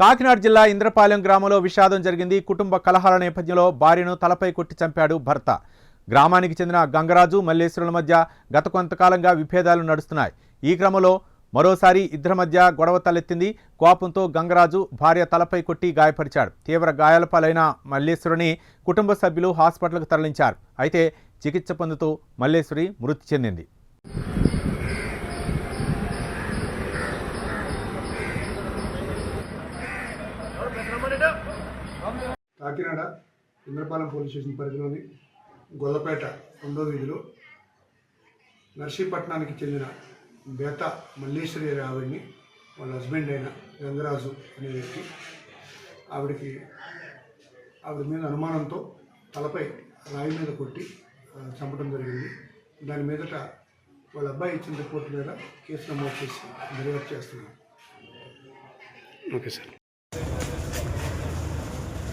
కాకినాడ జిల్లా ఇంద్రపాలెం గ్రామంలో విషాదం జరిగింది. కుటుంబ కలహాల నేపథ్యంలో భార్యను తలపై కొట్టి చంపాడు భర్త. గ్రామానికి చెందిన గంగరాజు మల్లేశ్వరుల మధ్య గత కొంతకాలంగా విభేదాలు నడుస్తున్నాయి. ఈ క్రమంలో మరోసారి ఇద్దరి మధ్య గొడవ తలెత్తింది. కోపంతో గంగరాజు భార్య తలపై కొట్టి గాయపరిచాడు. తీవ్ర గాయాల పాలైన మల్లేశ్వరిని కుటుంబ సభ్యులు హాస్పిటల్కు తరలించారు. అయితే చికిత్స పొందుతూ మల్లేశ్వరి మృతి చెందింది. కాకినాడ ఇంద్రపాలెం పోలీస్ స్టేషన్ పరిధిలోని గొల్లపేట రెండో వీధిలో నర్సీపట్నానికి చెందిన బేత మల్లేశ్వరి అనే ఆవిడ్ని వాళ్ళ హస్బెండ్ అయిన గంగరాజు అనే వ్యక్తి ఆవిడకి ఆవిడ మీద అనుమానంతో తలపై రాయి మీద కొట్టి చంపడం జరిగింది. దాని మీదట వాళ్ళ అబ్బాయి ఇచ్చిన రిపోర్ట్ మీద కేసు నమోదు చేసి దర్యాప్తు చేస్తున్నాం ఓకే సార్.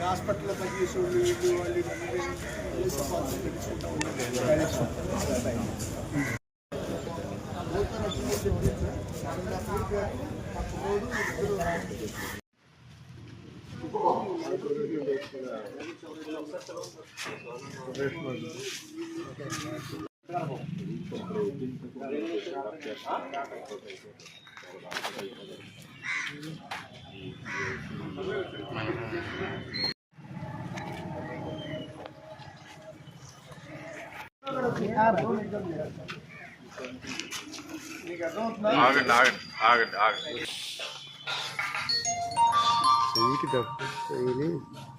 హాస్పిటల్లో పనిచేసే వాళ్ళు వీళ్ళు వాళ్ళు ఏ సపోర్ట్ आगन आगन आगन आगन। सही किताब सही नहीं।